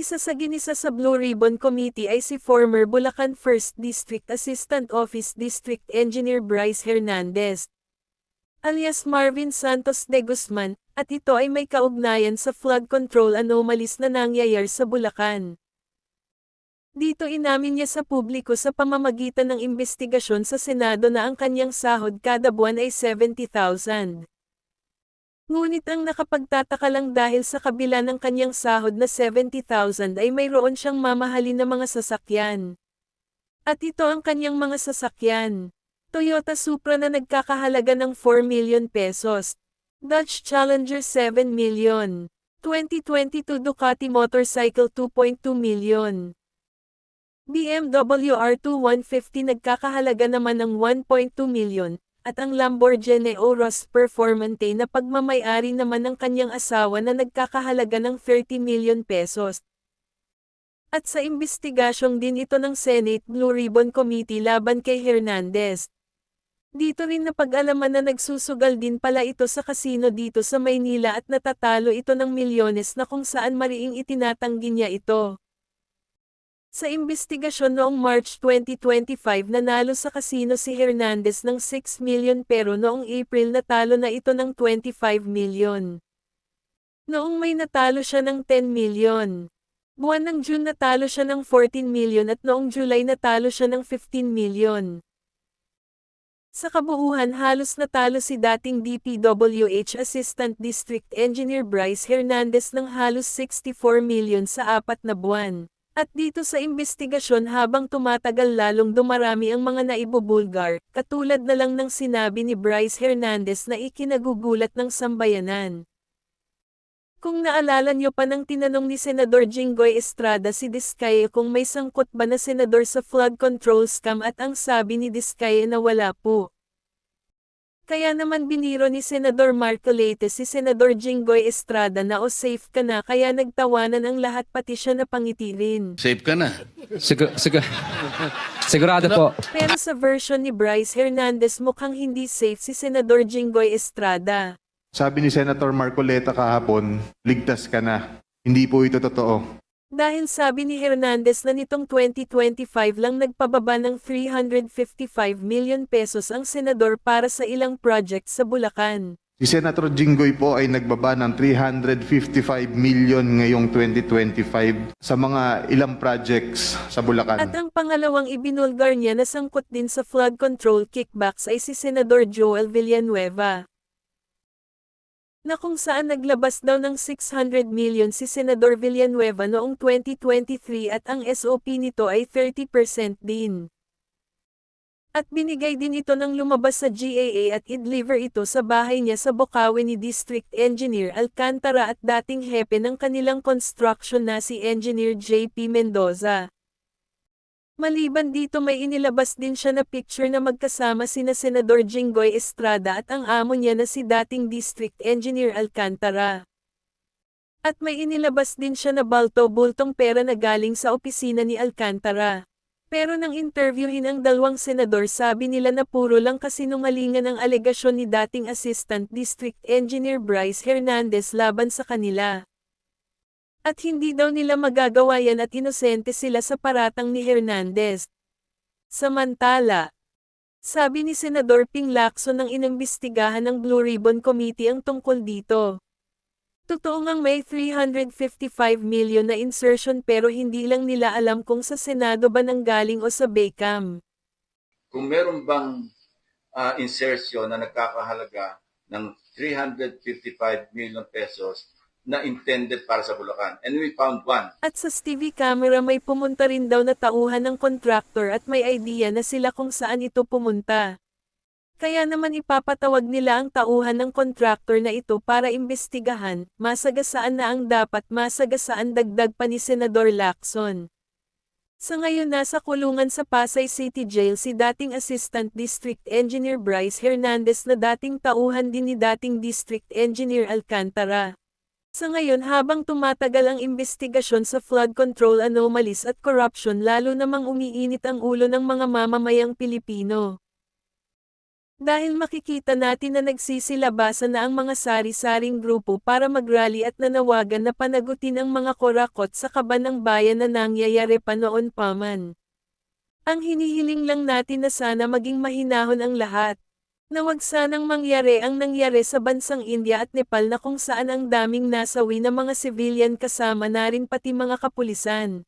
Isa sa ginisa sa Blue Ribbon Committee ay si former Bulacan 1st District Assistant Office District Engineer Bryce Hernandez, alias Marvin Santos de Guzman, at ito ay may kaugnayan sa flood control anomalies na nangyayar sa Bulacan. Dito inamin niya sa publiko sa pamamagitan ng investigasyon sa Senado na ang kanyang sahod kada buwan ay 70,000. Ngunit ang nakapagtataka lang dahil sa kabila ng kanyang sahod na 70,000 ay mayroon siyang mamahalin na mga sasakyan. At ito ang kanyang mga sasakyan. Toyota Supra na nagkakahalaga ng 4 million pesos. Dodge Challenger 7 million. 2022 Ducati Motorcycle 2.2 million. BMW R2 150 nagkakahalaga naman ng 1.2 million, at ang Lamborghini Urus Performante na pagmamayari naman ng kanyang asawa na nagkakahalaga ng 30 million pesos. At sa investigasyong din ito ng Senate Blue Ribbon Committee laban kay Hernandez. Dito rin napag-alaman na nagsusugal din pala ito sa kasino dito sa Maynila at natatalo ito ng milyones na kung saan mariing itinatanggi niya ito. Sa investigasyon noong March 2025 nanalo sa kasino si Hernandez ng 6 million pero noong April natalo na ito ng 25 million. Noong may natalo siya ng 10 million. Buwan ng June natalo siya ng 14 million at noong July natalo siya ng 15 million. Sa kabuuan halos natalo si dating DPWH Assistant District Engineer Bryce Hernandez ng halos 64 million sa apat na buwan. At dito sa investigasyon habang tumatagal lalong dumarami ang mga naibubulgar, katulad na lang ng sinabi ni Bryce Hernandez na ikinagugulat ng sambayanan. Kung naalala nyo pa ng tinanong ni Senador Jinggoy Estrada si Diskaya kung may sangkot ba na senador sa flood control scam at ang sabi ni Diskaya na wala po. Kaya naman biniro ni Senador Marcolete si Senador Jinggoy Estrada na o safe ka na kaya nagtawanan ang lahat pati siya napangiti rin. Safe ka na. Sigur, sigur, sigurado po. Pero sa version ni Bryce Hernandez mukhang hindi safe si Senador Jinggoy Estrada. Sabi ni Senator Marcoleta kahapon, ligtas ka na. Hindi po ito totoo. Dahil sabi ni Hernandez na nitong 2025 lang nagpababa ng 355 million pesos ang senador para sa ilang project sa Bulacan. Si Senator Jinggoy po ay nagbaba ng 355 million ngayong 2025 sa mga ilang projects sa At Bulacan. ang pangalawang ibinulgar niya na sangkot din sa flood control kickbacks ay si Senador Joel Villanueva. Na kung saan naglabas daw ng 600 million si Senador Villanueva noong 2023 at ang SOP nito ay 30% din. At binigay din ito ng lumabas sa GAA at i-deliver ito sa bahay niya sa Bocaue ni District Engineer Alcantara at dating hepe ng kanilang construction na si Engineer JP Mendoza. Maliban dito may inilabas din siya na picture na magkasama sina Senador Jinggoy Estrada at ang amo niya na si dating District Engineer Alcantara. At may inilabas din siya na balto-bultong pera na galing sa opisina ni Alcantara. Pero nang interviewin ang dalawang senador sabi nila na puro lang kasinungalingan ang alegasyon ni dating Assistant District Engineer Bryce Hernandez laban sa kanila. At hindi daw nila magagawa yan at inosente sila sa paratang ni Hernandez. Samantala, sabi ni Senador Ping Lacson ng inambestigahan ng Blue Ribbon Committee ang tungkol dito. Totoo ngang may 355 million na insertion pero hindi lang nila alam kung sa Senado ba nanggaling o sa BACAM. kung meron bang ah, insertion na nagkakahalaga ng 355 million pesos na intended para sa Bulacan. And we found one. At sa TV camera may pumunta rin daw na tauhan ng contractor at may idea na sila kung saan ito pumunta. Kaya naman ipapatawag nila ang tauhan ng contractor na ito para imbestigahan, masagasaan na ang dapat masagasaan dagdag pa ni Senador Lacson. Sa ngayon nasa kulungan sa Pasay City Jail si dating Assistant District Engineer Bryce Hernandez na dating tauhan din ni dating District Engineer Alcantara. Sa ngayon habang tumatagal ang investigasyon sa flood control anomalies at corruption lalo namang umiinit ang ulo ng mga mamamayang Pilipino. Dahil makikita natin na nagsisilabasan na ang mga sari-saring grupo para magrally at nanawagan na panagutin ang mga korakot sa kaban ng bayan na nangyayari pa noon pa man. Ang hinihiling lang natin na sana maging mahinahon ang lahat. Na wag sanang mangyari ang nangyari sa bansang India at Nepal na kung saan ang daming nasawi na mga civilian kasama na rin pati mga kapulisan.